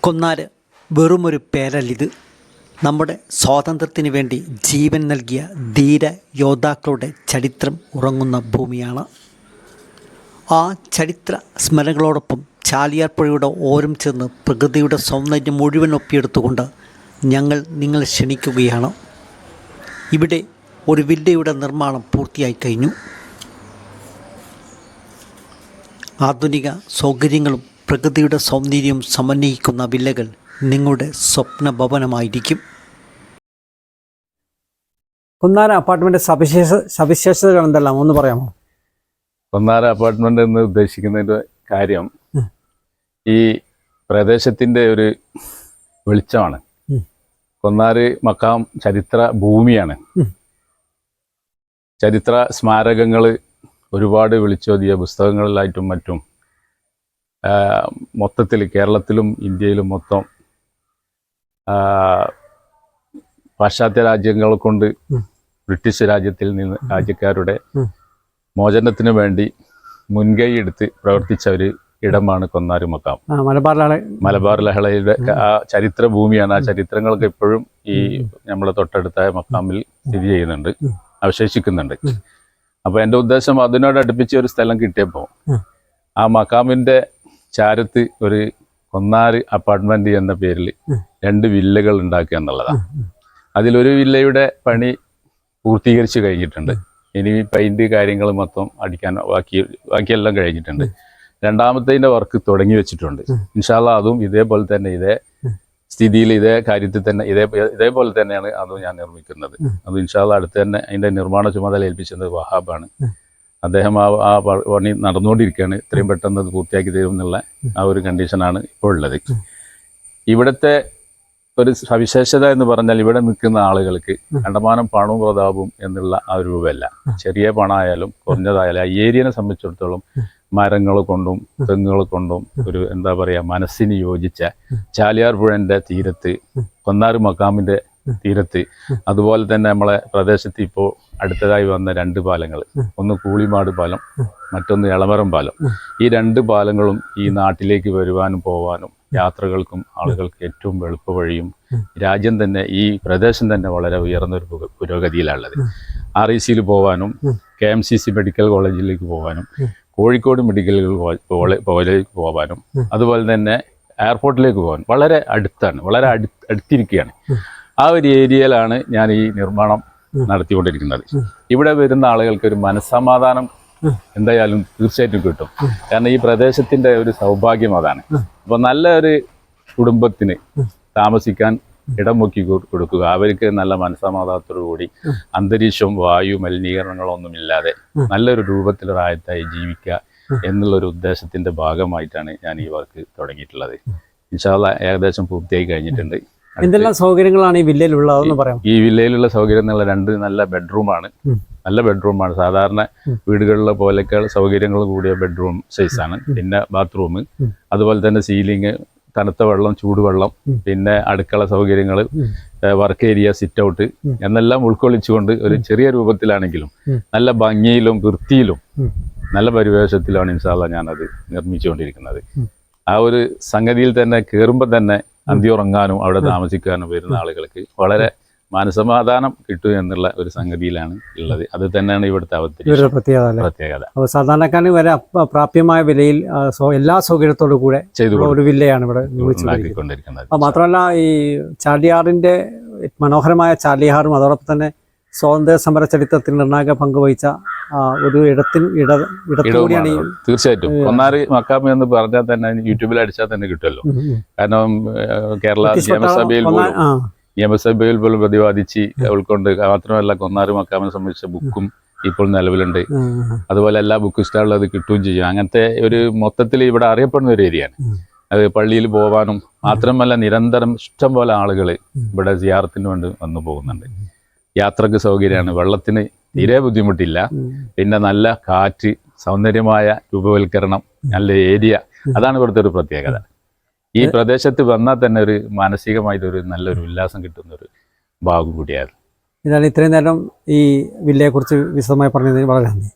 കൊന്നാര് വെറുമൊരു പേരല്ലിത് നമ്മുടെ സ്വാതന്ത്ര്യത്തിന് വേണ്ടി ജീവൻ നൽകിയ ധീര യോദ്ധാക്കളുടെ ചരിത്രം ഉറങ്ങുന്ന ഭൂമിയാണ്. ആ ചരിത്ര സ്മരണകളോടൊപ്പം ചാലിയാർ പുഴയുടെ ഓരം ചേർന്ന് പ്രകൃതിയുടെ സൗന്ദര്യം മുഴുവൻ ഒപ്പിയെടുത്തുകൊണ്ട് ഞങ്ങൾ നിങ്ങളെ ക്ഷണിക്കുകയാണ്. ഇവിടെ ഒരു വില്ലയുടെ നിർമ്മാണം പൂർത്തിയായി കഴിഞ്ഞു. ആധുനിക സൗകര്യങ്ങളും പ്രകൃതിയുടെ സൗന്ദര്യം സമന്വയിക്കുന്ന വില്ലകൾ നിങ്ങളുടെ സ്വപ്ന ഭവനമായിരിക്കും കുന്നാര അപ്പാർട്ട്മെന്റ് സവിശേഷ സവിശേഷതകൾ എന്തെല്ലാം? ഒന്ന് പറയാമോ? കുന്നാര അപ്പാർട്ട്മെന്റ് എന്ന് ഉദ്ദേശിക്കുന്നതിന്റെ കാര്യം ഈ പ്രദേശത്തിന്റെ ഒരു വെളിച്ചമാണ്. കൊന്നാര് മക്കാം ചരിത്ര ഭൂമിയാണ്. ചരിത്ര സ്മാരകങ്ങൾ ഒരുപാട് വിളിച്ചോതിയ പുസ്തകങ്ങളിലായിട്ടും മറ്റും മൊത്തത്തിൽ കേരളത്തിലും ഇന്ത്യയിലും മൊത്തം പാശ്ചാത്യ രാജ്യങ്ങൾ കൊണ്ട് ബ്രിട്ടീഷ് രാജ്യത്തിൽ നിന്ന് രാജ്യക്കാരുടെ. മോചനത്തിന് വേണ്ടി മുൻകൈ എടുത്ത് പ്രവർത്തിച്ച ഒരു ഇടമാണ് കൊന്നാരി മക്കാം. മലബാർ ലഹളയുടെ ആ ചരിത്ര ഭൂമിയാണ് ആ ചരിത്രങ്ങൾക്ക് ഇപ്പോഴും ഈ നമ്മളെ തൊട്ടടുത്ത മക്കാമിൽ സ്ഥിതി ചെയ്യുന്നുണ്ട്. അവശേഷിക്കുന്നുണ്ട്. അപ്പൊ എന്റെ ഉദ്ദേശം അതിനോട് അടുപ്പിച്ച് ഒരു സ്ഥലം കിട്ടിയപ്പോൾ ആ മക്കാമിന്റെ ചാരത്ത് ഒരു കൊന്നാര് അപ്പാർട്ട്മെന്റ് എന്ന പേരിൽ രണ്ട് വില്ലകൾ ഉണ്ടാക്കുക എന്നുള്ളതാണ്. അതിലൊരു വില്ലയുടെ പണി പൂർത്തീകരിച്ചു കഴിഞ്ഞിട്ടുണ്ട് ഇനി പെയിന്റ് കാര്യങ്ങൾ മൊത്തം അടിക്കാൻ ബാക്കി ബാക്കിയെല്ലാം കഴിഞ്ഞിട്ടുണ്ട് രണ്ടാമത്തേന്റെ വർക്ക് തുടങ്ങി വെച്ചിട്ടുണ്ട്. ഇൻഷാല്ല അതും ഇതേപോലെ തന്നെ ഇതേ. സ്ഥിതിയിൽ ഇതേ കാര്യത്തിൽ തന്നെ ഇതേ ഇതേപോലെ തന്നെയാണ് അതും ഞാൻ നിർമ്മിക്കുന്നത്. അത് ഇൻഷാല്ല അടുത്ത് തന്നെ അതിന്റെ നിർമ്മാണ ചുമതല ഏൽപ്പിച്ചത് വഹാബാണ്. അദ്ദേഹം ആ ആ പണി നടന്നുകൊണ്ടിരിക്കുകയാണ്. ഇത്രയും പെട്ടെന്ന് അത് പൂർത്തിയാക്കി തരും എന്നുള്ള ആ ഒരു കണ്ടീഷനാണ് ഇപ്പോൾ ഉള്ളത്. ഇവിടുത്തെ ഒരു സവിശേഷത എന്ന് പറഞ്ഞാൽ ഇവിടെ നിൽക്കുന്ന ആളുകൾക്ക്. കണ്ടമാനം പണവും പ്രതാപവും എന്നുള്ള ആ ഒരു രൂപമല്ല. ചെറിയ പണമായാലും കുറഞ്ഞതായാലും ആ ഏരിയനെ സംബന്ധിച്ചിടത്തോളം മരങ്ങൾ കൊണ്ടും തെങ്ങുകൾ കൊണ്ടും ഒരു എന്താ പറയുക മനസ്സിന് യോജിച്ച ചാലിയാർ പുഴന്റെ തീരത്ത് കൊന്നാർ മക്കാമിന്റെ. തീരത്ത് അതുപോലെ തന്നെ നമ്മളെ പ്രദേശത്ത് ഇപ്പോൾ അടുത്തതായി വന്ന രണ്ട് പാലങ്ങൾ ഒന്ന് കൂളിമാട് പാലം മറ്റൊന്ന് എളമരം പാലം ഈ രണ്ട് പാലങ്ങളും ഈ നാട്ടിലേക്ക് വരുവാനും പോവാനും യാത്രകൾക്കും ആളുകൾക്ക് ഏറ്റവും എളുപ്പ വഴിയും രാജ്യം തന്നെ ഈ പ്രദേശം തന്നെ വളരെ ഉയർന്ന ഒരു പുരോഗതിയിലാണുള്ളത്. ആർ ഐ സിയിൽ പോകാനും. K M C C medical കോളേജിലേക്ക് പോകാനും കോഴിക്കോട് മെഡിക്കൽ കോളേജിലേക്ക് പോകാനും അതുപോലെ തന്നെ എയർപോർട്ടിലേക്ക് പോകാൻ വളരെ അടുത്താണ് വളരെ അടു അടുത്തിരിക്കുകയാണ്. ആ ഒരു ഏരിയയിലാണ് ഞാൻ ഈ നിർമ്മാണം നടത്തിക്കൊണ്ടിരിക്കുന്നത്. ഇവിടെ വരുന്ന ആളുകൾക്ക് ഒരു മനസ്സമാധാനം. എന്തായാലും തീർച്ചയായിട്ടും കിട്ടും. കാരണം ഈ പ്രദേശത്തിന്റെ ഒരു സൗഭാഗ്യം അതാണ്. അപ്പൊ നല്ല ഒരു കുടുംബത്തിന് താമസിക്കാൻ ഇടം മുക്കി കൊടുക്കുക. അവർക്ക് നല്ല മനസ്സമാധാനത്തോടുകൂടി അന്തരീക്ഷവും വായു മലിനീകരണങ്ങളൊന്നും ഇല്ലാതെ നല്ലൊരു രൂപത്തിൽ റായത്തായി ജീവിക്കുക. എന്നുള്ളൊരു ഉദ്ദേശത്തിന്റെ ഭാഗമായിട്ടാണ് ഞാൻ ഈ വർക്ക് തുടങ്ങിയിട്ടുള്ളത്. ഇൻഷാല്ല ഏകദേശം പൂർത്തിയായി കഴിഞ്ഞിട്ടുണ്ട്. എന്തെല്ലാം സൗകര്യങ്ങളാണ് ഈ വില്ലയിലുള്ളത് പറയാം ഈ വില്ലയിലുള്ള സൗകര്യം എന്നുള്ള രണ്ട് നല്ല ബെഡ്റൂമാണ്. നല്ല ബെഡ്റൂമാണ്. സാധാരണ. വീടുകളിലെ പോലെയൊക്കെ സൗകര്യങ്ങൾ കൂടിയ ബെഡ്റൂം സൈസാണ്. പിന്നെ ബാത്റൂം. അതുപോലെ തന്നെ സീലിംഗ് തണുത്ത വെള്ളം ചൂടുവെള്ളം പിന്നെ അടുക്കള സൗകര്യങ്ങൾ വർക്ക് ഏരിയ സിറ്റ് ഔട്ട് എന്നെല്ലാം ഉൾക്കൊള്ളിച്ചുകൊണ്ട് ഒരു ചെറിയ രൂപത്തിലാണെങ്കിലും നല്ല ഭംഗിയിലും വൃത്തിയിലും നല്ല പരിവേഷത്തിലാണ് ഇൻഷാല്ല ഞാനത് നിർമ്മിച്ചുകൊണ്ടിരിക്കുന്നത്. ആ ഒരു സംഗതിയിൽ തന്നെ കയറുമ്പോൾ തന്നെ അന്തി ഉറങ്ങാനും അവിടെ താമസിക്കാനും വരുന്ന ആളുകൾക്ക് വളരെ മനസമാധാനം കിട്ടും എന്നുള്ള ഒരു സംഗതിയിലാണ് ഉള്ളത്. അത് തന്നെയാണ് ഇവിടുത്തെ അവതരി പ്രത്യേകത അപ്പോൾ സാധാരണക്കാരന് വരെ പ്രാപ്യമായ വിലയിൽ എല്ലാ സൗകര്യത്തോടു കൂടെ ചെയ്തു ഒരു വില്ലയാണ് ഇവിടെ നിർമ്മിച്ചിരിക്കുന്നത് ഉണ്ടാക്കിക്കൊണ്ടിരിക്കുന്നത് മാത്രമല്ല ഈ ചാലിയാറിന്റെ മനോഹരമായ ചാലിയാറും അതോടൊപ്പം തന്നെ സ്വാതന്ത്ര്യ സമര ചരിത്രത്തിൽ നിർണായക പങ്കുവഹിച്ച ഒരു ഇടത്തിൽ ഇട തീർച്ചയായിട്ടും. കൊന്നാറ് മക്കാമ എന്ന് പറഞ്ഞാൽ തന്നെ യൂട്യൂബിൽ അടിച്ചാൽ തന്നെ കിട്ടുമല്ലോ. കാരണം കേരള നിയമസഭയിൽ പോലും നിയമസഭയിൽ പോലും പ്രതിപാദിച്ച് ഉൾക്കൊണ്ട് മാത്രമല്ല കൊന്നാറ് മക്കാമിനെ സംബന്ധിച്ച ബുക്കും ഇപ്പോൾ നിലവിലുണ്ട്. അതുപോലെ എല്ലാ ബുക്ക് സ്റ്റാളിലും അത് കിട്ടുകയും ചെയ്യും. അങ്ങനത്തെ ഒരു മൊത്തത്തിൽ ഇവിടെ അറിയപ്പെടുന്ന ഒരു ഏരിയയാണ്. അത് പള്ളിയിൽ പോകാനും മാത്രമല്ല നിരന്തരം ഇഷ്ടം പോലെ ആളുകൾ ഇവിടെ സിയാറത്തിന് വേണ്ടി വന്നു പോകുന്നുണ്ട്. യാത്രയ്ക്ക് സൗകര്യമാണ്. വെള്ളത്തിന് തീരെ ബുദ്ധിമുട്ടില്ല. പിന്നെ നല്ല കാറ്റ് സൗന്ദര്യമായ രൂപവൽക്കരണം നല്ല ഏരിയ അതാണ് ഇവിടുത്തെ ഒരു പ്രത്യേകത. ഈ പ്രദേശത്ത് വന്നാൽ തന്നെ ഒരു മാനസികമായിട്ടൊരു നല്ലൊരു ഉല്ലാസം കിട്ടുന്ന ഒരു ഭാഗം കൂടിയാണ് ഇതാണ് ഇത്രയും നേരം ഈ വില്ലയെക്കുറിച്ച് വിശദമായി പറഞ്ഞതിന് വളരെ നന്ദി.